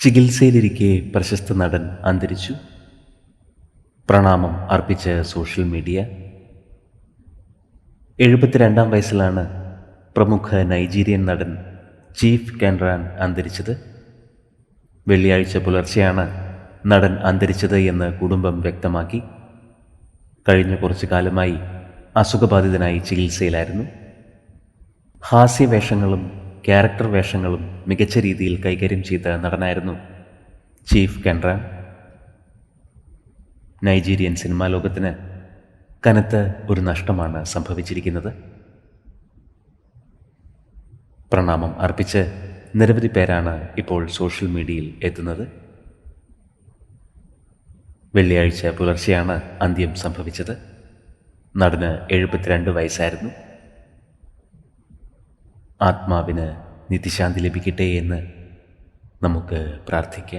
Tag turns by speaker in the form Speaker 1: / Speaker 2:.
Speaker 1: ചികിത്സയിലിരിക്കെ പ്രശസ്ത നടൻ അന്തരിച്ചു. പ്രണാമം അർപ്പിച്ച സോഷ്യൽ മീഡിയ. എഴുപത്തിരണ്ടാം വയസ്സിലാണ് പ്രമുഖ നൈജീരിയൻ നടൻ ചീഫ് കെൻറാൻ അന്തരിച്ചത്. വെള്ളിയാഴ്ച പുലർച്ചെയാണ് നടൻ അന്തരിച്ചത് എന്ന് കുടുംബം വ്യക്തമാക്കി. കഴിഞ്ഞ കുറച്ചു കാലമായി അസുഖബാധിതനായി ചികിത്സയിലായിരുന്നു. ഹാസ്യവേഷങ്ങളും ക്യാരക്ടർ വേഷങ്ങളും മികച്ച രീതിയിൽ കൈകാര്യം ചെയ്ത നടനായിരുന്നു ചീഫ് കെൻറ. നൈജീരിയൻ സിനിമാ ലോകത്തിന് കനത്ത ഒരു നഷ്ടമാണ് സംഭവിച്ചിരിക്കുന്നത്. പ്രണാമം അർപ്പിച്ച് നിരവധി പേരാണ് ഇപ്പോൾ സോഷ്യൽ മീഡിയയിൽ എത്തുന്നത്. വെള്ളിയാഴ്ച പുലർച്ചെയാണ് അന്ത്യം സംഭവിച്ചത്. നടന് എഴുപത്തിരണ്ട് വയസ്സായിരുന്നു. ആത്മാവിന് നിത്യശാന്തി ലഭിക്കട്ടെ എന്ന് നമുക്ക് പ്രാർത്ഥിക്കാം.